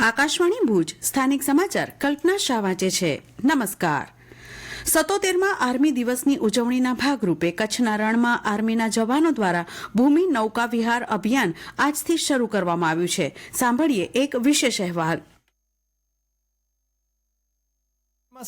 આકાશવાણી ભુજ, સ્થાનિક સમાચાર કલ્પના શાહ વાંચે છે. નમસ્કાર. સતોતેરમાં આર્મી દિવસની ઉજવણીના ભાગરૂપે કચ્છના રણમાં આર્મીના જવાનો દ્વારા ભૂમિ નૌકા વિહાર અભિયાન આજથી શરૂ કરવામાં આવ્યું છે. સાંભળીએ એક વિશેષ અહેવાલ.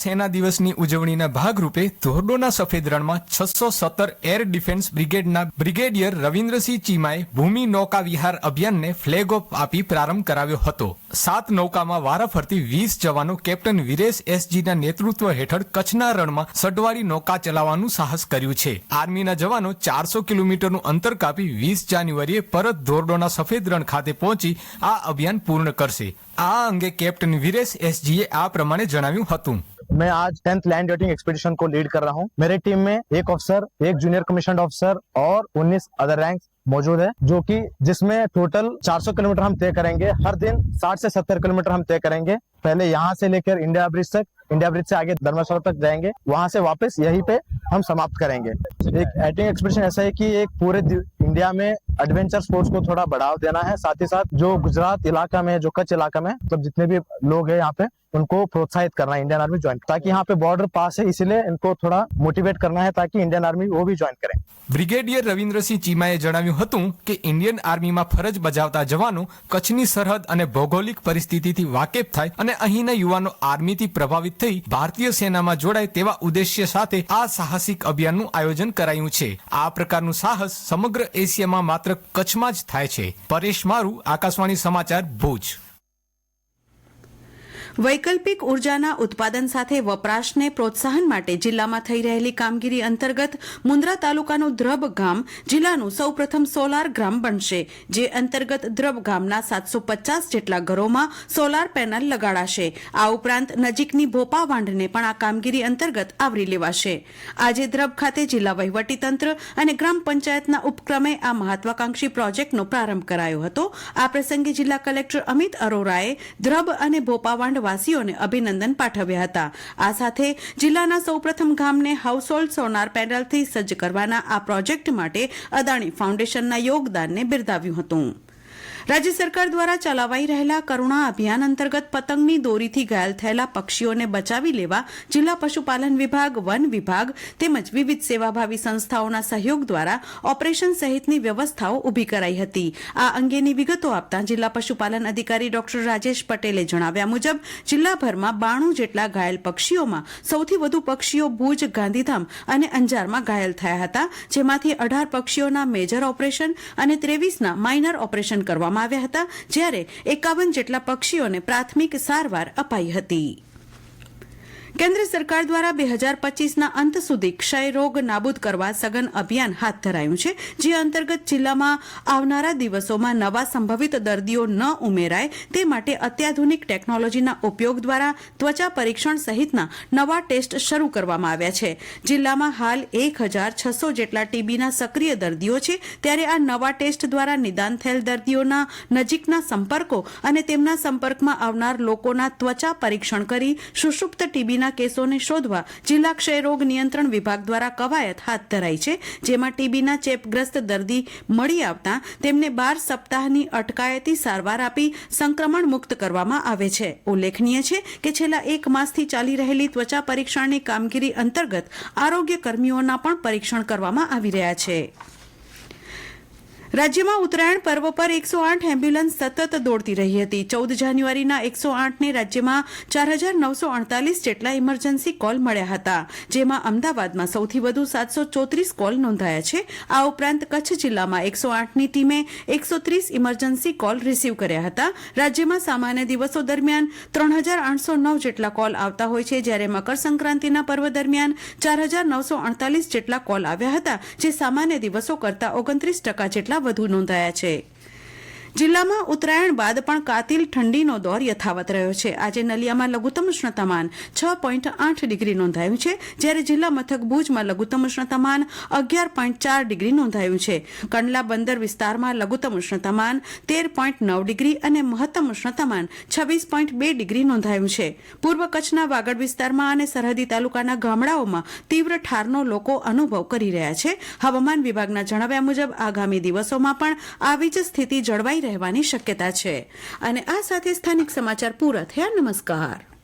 સેના દિવસની ઉજવણીના ભાગરૂપે ધોરડોના સફેદ રણમાં છસો સત્તર એર ડિફેન્સ બ્રિગેડના બ્રિગેડિયર રવિન્દ્રસિંહ ચીમાએ ભૂમિ નૌકા વિહાર અભિયાનને ફ્લેગ ઓફ આપી પ્રારંભ કરાવ્યો હતો. સાત નૌકામાં વારાફરતી વીસ જવાનો કેપ્ટન વિરેશ એસજીના નેતૃત્વ હેઠળ કચ્છના રણમાં સડવાળી નૌકા ચલાવવાનું સાહસ કર્યું છે. આર્મીના જવાનો ચારસો કિલોમીટરનું અંતર કાપી વીસ જાન્યુઆરીએ પરત ધોરડોના સફેદ રણ ખાતે પહોંચી આ અભિયાન પૂર્ણ કરશે. આ અંગે કેપ્ટન વિરેશ એસજીએ આ પ્રમાણે જણાવ્યું હતું. मैं आज टेंथ लैंड रेटिंग एक्सपीडिशन को लीड कर रहा हूँ। मेरे टीम में एक ऑफिसर एक जूनियर कमीशन ऑफिसर और 19 अदर रैंक मौजूद है, जो कि जिसमें टोटल 400 किलोमीटर हम तय करेंगे। हर दिन 60 से 70 किलोमीटर हम तय करेंगे। पहले यहाँ से लेकर इंडिया ब्रिज तक इंडिया ब्रिज से आगे धर्मशाला तक जाएँगे। वहाँ से वापस यहीं पे हम समाप्त करेंगे। एक एटिंग एक्सपीडिशन ऐसा है कि एक पूरे इंडिया में एडवेंचर स्पोर्ट्स को थोड़ा बढ़ावा देना है। साथ ही साथ जो गुजरात इलाका में जो कच्छ इलाका में मतलब जितने भी लोग हैं यहाँ पे उनको प्रोत्साहित करना है इंडियन आर्मी ज्वाइन ताकि यहाँ पे बॉर्डर पास है इसीलिए इनको थोड़ा मोटिवेट करना है ताकि इंडियन आर्मी वो भी ज्वाइन करें બ્રિગેડિયર રવિન્દ્રસિંહ ચીમાએ જણાવ્યું હતું કે ઇન્ડિયન આર્મીમાં ફરજ બજાવતા જવાનો કચ્છની સરહદ અને ભૌગોલિક પરિસ્થિતિથી વાકેફ થાય અને અહીંના યુવાનો આર્મીથી પ્રભાવિત થઈ ભારતીય સેનામાં જોડાય તેવા ઉદ્દેશ્ય સાથે આ સાહસિક અભિયાનનું આયોજન કરાયું છે આ પ્રકારનું સાહસ સમગ્ર એશિયામાં માત્ર કચ્છમાં જ થાય છે પરેશ મારુ આકાશવાણી સમાચાર ભુજ વૈકલ્પિક ઉર્જાના ઉત્પાદન સાથે વપરાશને પ્રોત્સાહન માટે જિલ્લામાં થઈ રહેલી કામગીરી અંતર્ગત મુન્દ્રા તાલુકાનું દ્રબ ગામ જિલ્લાનું સૌપ્રથમ સોલાર ગ્રામ બનશે, જે અંતર્ગત દ્રબ ગામના સાતસો પચાસ જેટલા ઘરોમાં સોલાર પેનલ લગાડાશે. આ ઉપરાંત નજીકની ભોપા વાંઢને પણ આ કામગીરી અંતર્ગત આવરી લેવાશે. આજે દ્રભ ખાતે જિલ્લા વહીવટીતંત્ર અને ગ્રામ પંચાયતના ઉપક્રમે આ મહત્વાકાંક્ષી પ્રોજેક્ટનો પ્રારંભ કરાયો હતો. આ પ્રસંગે જિલ્લા કલેક્ટર અમિત અરોરાએ દ્રભ અને ભોપાવાંડ વાસીઓને અભિનંદન પાઠવ્યા હતા. આ સાથે જિલ્લાના સૌપ્રથમ ગામને હાઉસહોલ્ડ સોનાર પેનલથી સજ્જ કરવાના આ પ્રોજેક્ટ માટે અદાણી ફાઉન્ડેશનના યોગદાનને બિરદાવ્યું હતું. રાજ્ય સરકાર દ્વારા ચલાવાઈ રહેલા કરુણા અભિયાન અંતર્ગત પતંગની દોરીથી ઘાયલ થયેલા પક્ષીઓને બચાવી લેવા જિલ્લા પશુપાલન વિભાગ, વન વિભાગ તેમજ વિવિધ સેવાભાવી સંસ્થાઓના સહયોગ દ્વારા ઓપરેશન સહિતની વ્યવસ્થાઓ ઊભી કરાઈ હતી. આ અંગેની વિગતો આપતા જિલ્લા પશુપાલન અધિકારી ડોક્ટર રાજેશ પટેલે જણાવ્યા મુજબ, જિલ્લાભરમાં બાણું જેટલા ઘાયલ પક્ષીઓમાં સૌથી વધુ પક્ષીઓ ભુજ, ગાંધીધામ અને અંજારમાં ઘાયલ થયા હતા, જેમાંથી અઢાર પક્ષીઓના મેજર ઓપરેશન અને ત્રેવીસના માઇનર ઓપરેશન કરવામાં આવ્યા હતા જ્યારે એકાવન જેટલા પક્ષીઓને પ્રાથમિક સારવાર અપાઈ હતી. કેન્દ્ર સરકાર દ્વારા બે હજાર પચીસના અંત સુધી ક્ષય રોગ નાબૂદ કરવા સઘન અભિયાન હાથ ધરાયું છે, જે અંતર્ગત જિલ્લામાં આવનારા દિવસોમાં નવા સંભવિત દર્દીઓ ન ઉમેરાય, તે માટે અત્યાધુનિક ટેકનોલોજીના ઉપયોગ દ્વારા ત્વચા પરીક્ષણ સહિતના નવા ટેસ્ટ શરૂ કરવામાં આવ્યા છે. જિલ્લામાં હાલ એક હજાર છસો જેટલા ટીબીના સક્રિય દર્દીઓ છે, ત્યારે આ નવા ટેસ્ટ દ્વારા નિદાન થયેલ દર્દીઓના નજીકના સંપર્કો અને તેમના સંપર્કમાં આવનાર લોકોના ત્વચા પરીક્ષણ કરી સુષુપ્ત ટીબીના કેસોને શોધવા જિલ્લા ક્ષયરોગ નિયંત્રણ વિભાગ દ્વારા કવાયત હાથ ધરાઈ છે, જેમાં ટીબીના ચેપગ્રસ્ત દર્દી મળી આવતા તેમને બાર સપ્તાહની અટકાયતી સારવાર આપી સંક્રમણ મુક્ત કરવામાં આવે છે. ઉલ્લેખનીય છે કે છેલ્લા એક માસથી ચાલી રહેલી ત્વચા પરીક્ષણની કામગીરી અંતર્ગત આરોગ્ય કર્મીઓના પણ પરીક્ષણ કરવામાં આવી રહ્યા છે. રાજ્યમાં ઉત્તરાયણ પર્વ પર એકસો આઠ એમ્બ્યુલન્સ સતત દોડતી રહી હતી. ચૌદ જાન્યુઆરીના એકસો આઠને રાજ્યમાં ચાર હજાર નવસો અડતાલીસ જેટલા ઇમરજન્સી કોલ મળ્યા હતા, જેમાં અમદાવાદમાં સૌથી વધુ સાતસો ચોત્રીસ કોલ નોંધાયા છે. આ ઉપરાંત કચ્છ જિલ્લામાં એકસો આઠની ટીમે એકસો ત્રીસ ઇમરજન્સી કોલ રિસીવ કર્યા હતા. રાજ્યમાં સામાન્ય દિવસો દરમિયાન ત્રણ હજાર આઠસો નવ જેટલા કોલ આવતા હોય છે, જ્યારે મકર સંક્રાંતિના પર્વ દરમિયાન ચાર હજાર નવસો અડતાલીસ જેટલા કોલ આવ્યા હતા, જે સામાન્ય દિવસો કરતા ઓગણત્રીસ ટકા જેટલા વધુ નોંધાયા છે. જિલ્લામાં ઉત્તરાયણ બાદ પણ કાતિલ ઠંડીનો દોર યથાવત રહ્યો છે. આજે નલિયામાં લઘુત્તમ ઉષ્ણતામાન છ પોઈન્ટ આઠ ડિગ્રી નોંધાયું છે. જ્યારે જિલ્લા મથક ભુજમાં લઘુત્તમ ઉષ્ણતામાન અગિયાર પોઈન્ટ ચાર ડિગ્રી નોંધાયું છે. કંડલા બંદર વિસ્તારમાં લઘુત્તમ ઉષ્ણતામાન તેર પોઈન્ટ નવ ડિગ્રી અને મહત્તમ ઉષ્ણતામાન છવ્વીસ પોઈન્ટ બે ડિગ્રી નોંધાયું છે. પૂર્વ કચ્છના વાગડ વિસ્તારમાં અને સરહદી તાલુકાના ગામડાઓમાં તીવ્ર ઠારનો લોકો અનુભવ કરી રહ્યા છે. હવામાન વિભાગના જણાવ્યા મુજબ આગામી દિવસોમાં પણ આવી જ સ્થિતિ જળવાઈ રહેવાની શક્યતા છે. અને આ સાથે સ્થાનિક સમાચાર પૂરા થયા. નમસ્કાર.